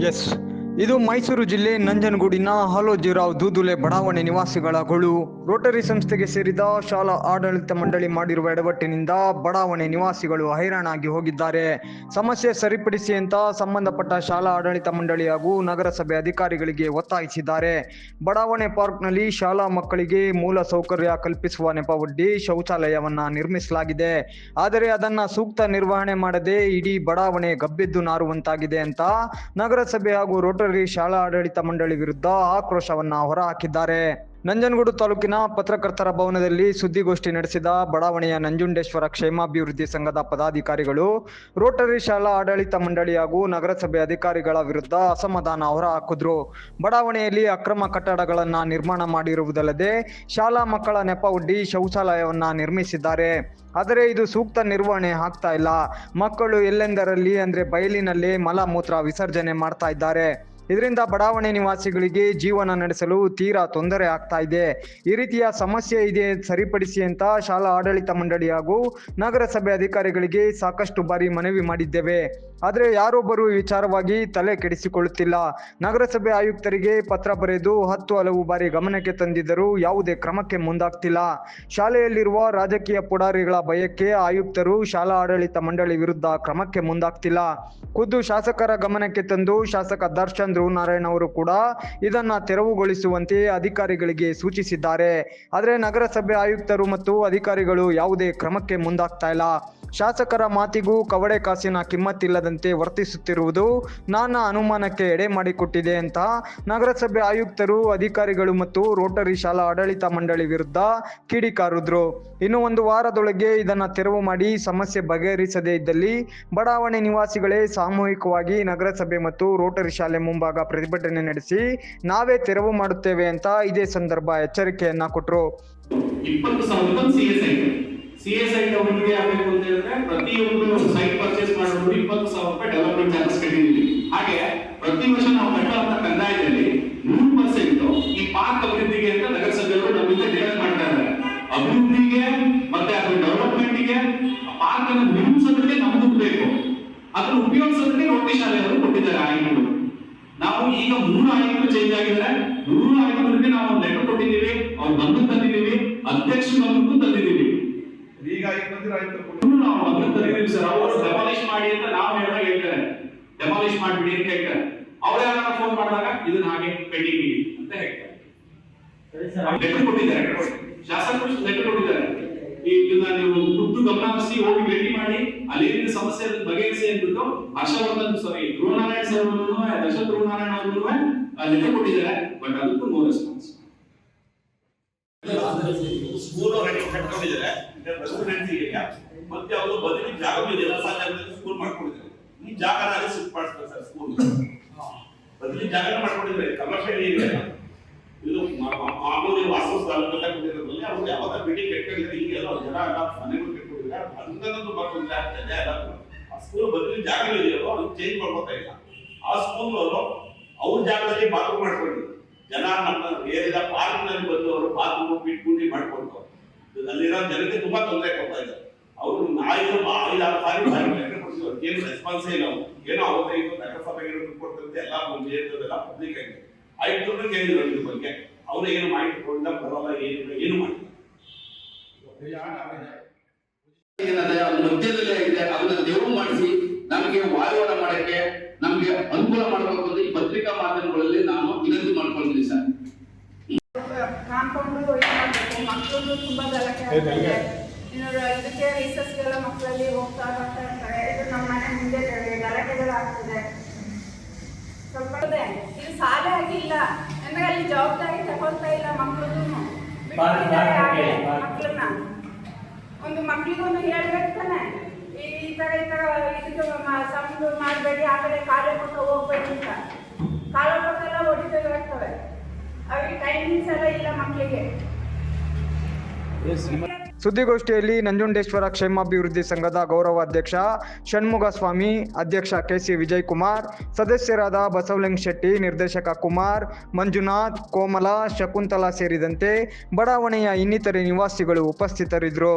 S ಇದು ಮೈಸೂರು ಜಿಲ್ಲೆ ನಂಜನಗೂಡಿನ ಹಾಲೋಜಿರಾವ್ ದೂದುಲೆ ಬಡಾವಣೆ ನಿವಾಸಿಗಳ ಗುಳು ರೋಟರಿ ಸಂಸ್ಥೆಗೆ ಸೇರಿದ ಶಾಲಾ ಆಡಳಿತ ಮಂಡಳಿ ಮಾಡಿರುವ ಎಡವಟ್ಟಿನಿಂದ ಬಡಾವಣೆ ನಿವಾಸಿಗಳು ಹೈರಾಣಾಗಿ ಹೋಗಿದ್ದಾರೆ. ಸಮಸ್ಯೆ ಸರಿಪಡಿಸಿ ಅಂತ ಸಂಬಂಧಪಟ್ಟ ಶಾಲಾ ಆಡಳಿತ ಮಂಡಳಿ ಹಾಗೂ ನಗರಸಭೆ ಅಧಿಕಾರಿಗಳಿಗೆ ಒತ್ತಾಯಿಸಿದ್ದಾರೆ. ಬಡಾವಣೆ ಪಾರ್ಕ್ನಲ್ಲಿ ಶಾಲಾ ಮಕ್ಕಳಿಗೆ ಮೂಲ ಸೌಕರ್ಯ ಕಲ್ಪಿಸುವ ನೆಪವೊಡ್ಡಿ ಶೌಚಾಲಯವನ್ನ ನಿರ್ಮಿಸಲಾಗಿದೆ. ಆದರೆ ಅದನ್ನ ಸೂಕ್ತ ನಿರ್ವಹಣೆ ಮಾಡದೆ ಇಡೀ ಬಡಾವಣೆ ಗಬ್ಬೆದ್ದು ನಾರುವಂತಾಗಿದೆ ಅಂತ ನಗರಸಭೆ ಹಾಗೂ ರೋಟರಿ ಶಾಲಾ ಆಡಳಿತ ಮಂಡಳಿ ವಿರುದ್ಧ ಆಕ್ರೋಶವನ್ನ ಹೊರಹಾಕಿದ್ದಾರೆ. ನಂಜನಗೂಡು ತಾಲೂಕಿನ ಪತ್ರಕರ್ತರ ಭವನದಲ್ಲಿ ಸುದ್ದಿಗೋಷ್ಠಿ ನಡೆಸಿದ ಬಡಾವಣೆಯ ನಂಜುಂಡೇಶ್ವರ ಕ್ಷೇಮಾಭಿವೃದ್ಧಿ ಸಂಘದ ಪದಾಧಿಕಾರಿಗಳು, ರೋಟರಿ ಶಾಲಾ ಆಡಳಿತ ಮಂಡಳಿ ಹಾಗೂ ನಗರಸಭೆ ಅಧಿಕಾರಿಗಳ ವಿರುದ್ಧ ಅಸಮಾಧಾನ ಹೊರಹಾಕಿದ್ರು. ಬಡಾವಣೆಯಲ್ಲಿ ಅಕ್ರಮ ಕಟ್ಟಡಗಳನ್ನು ನಿರ್ಮಾಣ ಮಾಡಿರುವುದಲ್ಲದೆ ಶಾಲಾ ಮಕ್ಕಳ ನೆಪ ಒಡ್ಡಿ ಶೌಚಾಲಯವನ್ನ ನಿರ್ಮಿಸಿದ್ದಾರೆ. ಆದರೆ ಇದು ಸೂಕ್ತ ನಿರ್ವಹಣೆ ಆಗ್ತಾ ಇಲ್ಲ. ಮಕ್ಕಳು ಎಲ್ಲೆಂದರಲ್ಲಿ ಅಂದ್ರೆ ಬಯಲಿನಲ್ಲಿ ಮಲಮೂತ್ರ ವಿಸರ್ಜನೆ ಮಾಡ್ತಾ ಇದ್ದಾರೆ. ಇದರಿಂದ ಬಡಾವಣೆ ನಿವಾಸಿಗಳಿಗೆ ಜೀವನ ನಡೆಸಲು ತೀರಾ ತೊಂದರೆ ಆಗ್ತಾ ಇದೆ. ಈ ರೀತಿಯ ಸಮಸ್ಯೆ ಇದೆ ಸರಿಪಡಿಸಿ ಅಂತ ಶಾಲಾ ಆಡಳಿತ ಮಂಡಳಿ ಹಾಗೂ ನಗರಸಭೆ ಅಧಿಕಾರಿಗಳಿಗೆ ಸಾಕಷ್ಟು ಬಾರಿ ಮನವಿ ಮಾಡಿದ್ದೇವೆ. ಆದರೆ ಯಾರೊಬ್ಬರು ಈ ವಿಚಾರವಾಗಿ ತಲೆ ಕೆಡಿಸಿಕೊಳ್ಳುತ್ತಿಲ್ಲ. ನಗರಸಭೆ ಆಯುಕ್ತರಿಗೆ ಪತ್ರ ಬರೆದು ಹತ್ತು ಹಲವು ಬಾರಿ ಗಮನಕ್ಕೆ ತಂದಿದ್ದರೂ ಯಾವುದೇ ಕ್ರಮಕ್ಕೆ ಮುಂದಾಗ್ತಿಲ್ಲ. ಶಾಲೆಯಲ್ಲಿರುವ ರಾಜಕೀಯ ಪುಡಾರಿಗಳ ಭಯಕ್ಕೆ ಆಯುಕ್ತರು ಶಾಲಾ ಆಡಳಿತ ಮಂಡಳಿ ವಿರುದ್ಧ ಕ್ರಮಕ್ಕೆ ಮುಂದಾಗ್ತಿಲ್ಲ. ಖುದ್ದು ಶಾಸಕರ ಗಮನಕ್ಕೆ ತಂದು ಶಾಸಕ ದರ್ಶನ್ ನಾರಾಯಣ್ ಅವರು ಕೂಡ ಇದನ್ನ ತೆರವುಗೊಳಿಸುವಂತೆ ಅಧಿಕಾರಿಗಳಿಗೆ ಸೂಚಿಸಿದ್ದಾರೆ. ಆದರೆ ನಗರಸಭೆ ಆಯುಕ್ತರು ಮತ್ತು ಅಧಿಕಾರಿಗಳು ಯಾವುದೇ ಕ್ರಮಕ್ಕೆ ಮುಂದಾಗ್ತಾ ಇಲ್ಲ. ಶಾಸಕರ ಮಾತಿಗೂ ಕವಡೆ ಕಾಸಿನ ಕಿಮ್ಮತ್ತಿಲ್ಲದಂತೆ ವರ್ತಿಸುತ್ತಿರುವುದು ನಾನಾ ಅನುಮಾನಕ್ಕೆ ಎಡೆ ಮಾಡಿಕೊಟ್ಟಿದೆ ಅಂತ ನಗರಸಭೆ ಆಯುಕ್ತರು, ಅಧಿಕಾರಿಗಳು ಮತ್ತು ರೋಟರಿ ಶಾಲಾ ಆಡಳಿತ ಮಂಡಳಿ ವಿರುದ್ಧ ಕಿಡಿಕಾರಿದ್ರು ಇನ್ನು ಒಂದು ವಾರದೊಳಗೆ ಇದನ್ನು ತೆರವು ಮಾಡಿ ಸಮಸ್ಯೆ ಬಗೆಹರಿಸದೇ ಇದ್ದಲ್ಲಿ ಬಡಾವಣೆ ನಿವಾಸಿಗಳೇ ಸಾಮೂಹಿಕವಾಗಿ ನಗರಸಭೆ ಮತ್ತು ರೋಟರಿ ಶಾಲೆ ಮುಂಭಾಗ ಪ್ರತಿಭಟನೆ ನಡೆಸಿ ನಾವೇ ತೆರವು ಮಾಡುತ್ತೇವೆ ಅಂತ ಇದೇ ಸಂದರ್ಭ ಎಚ್ಚರಿಕೆಯನ್ನ ಕೊಟ್ಟರು ಸಿ ಎಸ್ ಐ ಎಸ್ ಆಗಬೇಕು ಅಂತ ಹೇಳಿದ್ರೆ ಪ್ರತಿಯೊಂದು ಸೈಟ್ ಪರ್ಚೇಸ್ ಮಾಡಿದ್ರು ಇಪ್ಪತ್ತು ಸಾವಿರ ರೂಪಾಯಿ ಡೆವಲಪ್ಮೆಂಟ್ ಚಾರ್ಜಸ್ ಕಟ್ಟಿದೀವಿ ಹಾಗೆ ಪ್ರತಿ ವರ್ಷ ನಾವು ಕಟ್ಟುವಂತ ಕಂದಾಯದಲ್ಲಿ ನೂರು ಪರ್ಸೆಂಟ್ ಈ ಪಾರ್ಕ್ ಅಭಿವೃದ್ಧಿಗೆ ಅಂತ ನಗರಸಭೆಯವರು ನಮ್ಮಿಂದ ಡಿವೈಡ್ ಮಾಡ್ತಾ ಇದ್ದಾರೆ. ಅಭಿವೃದ್ಧಿಗೆ ಮತ್ತೆ ಅದ್ರ ಡೆವಲಪ್ಮೆಂಟ್ಗೆ ಪಾರ್ಕ್ ಅನ್ನು ನಿರ್ಮಿಸೋದಕ್ಕೆ ನಮ್ದು ಬೇಕು ಅದನ್ನು ಉಪಯೋಗಿಸೋದಕ್ಕೆ ರೋಟಿ ಶಾಲೆಯವರು ಕೊಟ್ಟಿದ್ದಾರೆ ಆಯ್ಕೆಗಳು. ನಾವು ಈಗ ಮೂರು ಆಯ್ಕೆಗಳು ಚೇಂಜ್ ಆಗಿದ್ದಾರೆ. ಮೂರು ಆಯ್ಕೆಗಳಿಗೆ ನಾವು ಲೆಟರ್ ಕೊಟ್ಟಿದ್ದೀವಿ. ಅವ್ರು ಬಂದು ತಂದಿದ್ದೀವಿ. ಅಧ್ಯಕ್ಷರು ಬಂದು ತಂದಿದ್ದೀವಿ. ಈಗ ಐದು ಮಂದಿ ರೈತರು ಇನ್ನು ನಾವು ತಂದಿದ್ದೀವಿ ಸರ್ ಅವರು ಡೆಮಾಲಿಷ್ ಮಾಡಿ ಅಂತ ನಾವು ಹೇಳಿದಾಗ ಹೇಳ್ತಾರೆ. ಡೆಮಾಲಿಷ್ ಮಾಡ್ಬಿಡಿ ಅಂತ ಹೇಳ್ತಾರೆ. ಅವ್ರ ಯಾರು ಫೋನ್ ಮಾಡಿದಾಗ ಇದನ್ನ ಹಾಗೆ ಪೆಂಡಿಂಗ್ ಇಡಿ ಅಂತ ಹೇಳ್ತಾರೆ. ಲೆಟರ್ ಕೊಟ್ಟಿದ್ದಾರೆ. ಶಾಸಕರು ಲೆಟರ್ ಕೊಟ್ಟಿದ್ದಾರೆ. ಇದನ್ನ ನೀವು ಖುದ್ದು ಗಮನಿಸಿ ಹರಿಸಿ ಹೋಗಿ ಭೇಟಿ ಮಾಡಿ ಅಲ್ಲಿನ ಸಮಸ್ಯೆ ಬಗೆಹರಿಸಿ ಅಂದ್ಬಿಟ್ಟು ಹರ್ಷವರ್ಧನ್ ಸಾರಿ ಧ್ರುವನಾರಾಯಣ್ ಸರ್ ಅವರನ್ನು ದಶ ಧ್ರುವನಾರಾಯಣ ಅವರನ್ನು ಲೆಟರ್ ಕೊಟ್ಟಿದ್ದಾರೆ. ಬಟ್ ಅದಕ್ಕೂ ನೋ ರೆಸ್ಪಾನ್ಸ್ ಸ್ಕೂಲ್ ಕಟ್ಕೊಂಡಿದ್ದಾರೆ. ರೆಸಿಡೆನ್ಸಿ ಏರಿಯಾ ಮತ್ತೆ ಅವರು ಬದಲಿ ಜಾಗ ಇದೆ ಜಾಗದಲ್ಲಿ ಸ್ಕೂಲ್ ಮಾಡ್ಕೊಂಡಿದ್ದಾರೆ ಈ ಜಾಗನ ಅಲ್ಲಿ ಸರ್ ಸ್ಕೂಲ್ ಬದಲಿ ಜಾಗನ ಮಾಡ್ಕೊಂಡಿದ್ದಾರೆ ಕಮರ್ಷಿಯಲ್ ಏರಿಯಾ ಇದು ಮಾಮೂಲಿ ವಾಸಸ್ಥಳ ಅಂತ ಕೊಟ್ಟಿರೋದ್ರಲ್ಲಿ ಅವ್ರು ಯಾವಾಗ ಬಿಡಿ ಕೆಟ್ಟಿದ್ದಾರೆ ಈಗ ಎಲ್ಲ ಜನ ಎಲ್ಲ ಮನೆಗಳು ಕೆಟ್ಟಿದ್ದಾರೆ ಅದನ್ನೊಂದು ಬರ್ಕೊಂಡ್ರೆ ಆಗ್ತದೆ ಆ ಸ್ಕೂಲ್ ಬದಲಿ ಜಾಗ ಇದೆಯಲ್ಲ, ಅದು ಚೇಂಜ್ ಮಾಡ್ಕೊತಾ ಇಲ್ಲ. ಆ ಸ್ಕೂಲ್ ಅವರು ಅವ್ರ ಜಾಗದಲ್ಲಿ ಬಾತ್ರೂಮ್ ಮಾಡ್ಕೊಂಡಿದ್ರು. ಜನ ನಮ್ಮ ಏರಿಯಾದ ಪಾರ್ಕ್ನಲ್ಲಿ ಬಂದು ಅವರು ಬಾತ್ರೂಮ್ ಬಿಟ್ಗುಂಡಿ ಮಾಡ್ಕೊಂಡು ಅಲ್ಲಿರೋ ಜನಕ್ಕೆ ತುಂಬಾ ತೊಂದರೆ ಕೊಡ್ತಾ ಇದ್ದಾರೆ. ಅವರು ಐದು ಐದಾರು ಸಾರಿ ಏನು ರೆಸ್ಪಾನ್ಸೇ ಇಲ್ಲ ಅವ್ರು. ಏನೋ ಅವತ್ತೇ ಇದು ನಗರಸಭೆಗೆ ಕೊಡ್ತಂತೆ ಎಲ್ಲ ಒಂದು ಏರಿಯಾದೆಲ್ಲ ಪಬ್ಲಿಕ್ ಆಗಿದೆ. ಆಯ್ತು ಕೇಳಿದ್ರು ಇದ್ರ ಬಗ್ಗೆ. ಅವ್ರು ಏನು ಮಾಹಿತಿ ಕೊಡಲ್ಲ ಬರಲ್ಲ ಏನು ಏನು ಮಾಡಿಲ್ಲ. ಏನಿದೆ ಅದು ಮಧ್ಯದಲ್ಲೇ ಇದೆ. ಅದನ್ನ ದೇವ್ರು ಮಾಡಿಸಿ, ನಮಗೆ ವಾಯುವನ ಮಾಡಕ್ಕೆ, ನಮಗೆ ಅನುಕೂಲ ಮಾಡಬೇಕು ಅಂತ ಈ ಪತ್ರಿಕಾ ಮಾಧ್ಯಮಗಳಲ್ಲಿ ನಾನು ವಿನಂತಿ ಮಾಡ್ಕೊಳ್ತೀನಿ ಸರ್ ಕಾಂಪೌಂಡು ಇದು ಮಾಡಬೇಕು ಮಕ್ಕಳು ತುಂಬಾ ಗಲಾಟೆ ಇನ್ನು ಇದಕ್ಕೆ ರಿಸಸ್ಗೆಲ್ಲ ಮಕ್ಕಳಲ್ಲಿ ಹೋಗ್ತಾ ಬರ್ತಾ ಇರ್ತಾರೆ. ಇದು ನಮ್ಮ ಮನೆ ಮುಂದೆ ಗಲಾಟೆಗಳು ಆಗ್ತಿದೆ. ಸ್ವಲ್ಪ ಇದೆ. ಸಾಲೆ ಆಗಿಲ್ಲ. ಅಂದ್ರೆ ಅಲ್ಲಿ ಜವಾಬ್ದಾರಿ ತಗೊಳ್ತಾ ಇಲ್ಲ ಮಕ್ಕಳು ಮಕ್ಕಳನ್ನ ಒಂದು ಮಕ್ಕಳಿಗೊಂದು ಹೇಳ್ಬೇಕು ತಾನೆ. ಈ ತರ ಈ ತರ ಇದಕ್ಕೆ ಸಮುದ್ರ ಮಾಡಬೇಡಿ ಆ ಕಡೆ ಕಾಲೇ ಪಕ್ಕ ಹೋಗ್ಬೇಡಿ ಅಂತ. ಕಾಲ ಪಕ್ಕ ಎಲ್ಲ ಹೊಡಿತಾ ಇರ್ತವೆ ಅವ್ರಿಗೆ ಟೈಮಿಂಗ್ಸ್ ಎಲ್ಲ ಇಲ್ಲ ಮಕ್ಕಳಿಗೆ ಸುದ್ದಿಗೋಷ್ಠಿಯಲ್ಲಿ ನಂಜುಂಡೇಶ್ವರ ಕ್ಷೇಮಾಭಿವೃದ್ಧಿ ಸಂಘದ ಗೌರವಾಧ್ಯಕ್ಷ ಷಣ್ಮುಗ ಸ್ವಾಮಿ ಅಧ್ಯಕ್ಷ ಕೆಸಿ ವಿಜಯ್ ಕುಮಾರ್ ಸದಸ್ಯರಾದ ಬಸವಲಿಂಗ ಶೆಟ್ಟಿ, ನಿರ್ದೇಶಕ ಕುಮಾರ್, ಮಂಜುನಾಥ್, ಕೋಮಲ, ಶಕುಂತಲಾ ಸೇರಿದಂತೆ ಬಡಾವಣೆಯ ಇನ್ನಿತರೆ ನಿವಾಸಿಗಳು ಉಪಸ್ಥಿತರಿದ್ದರು.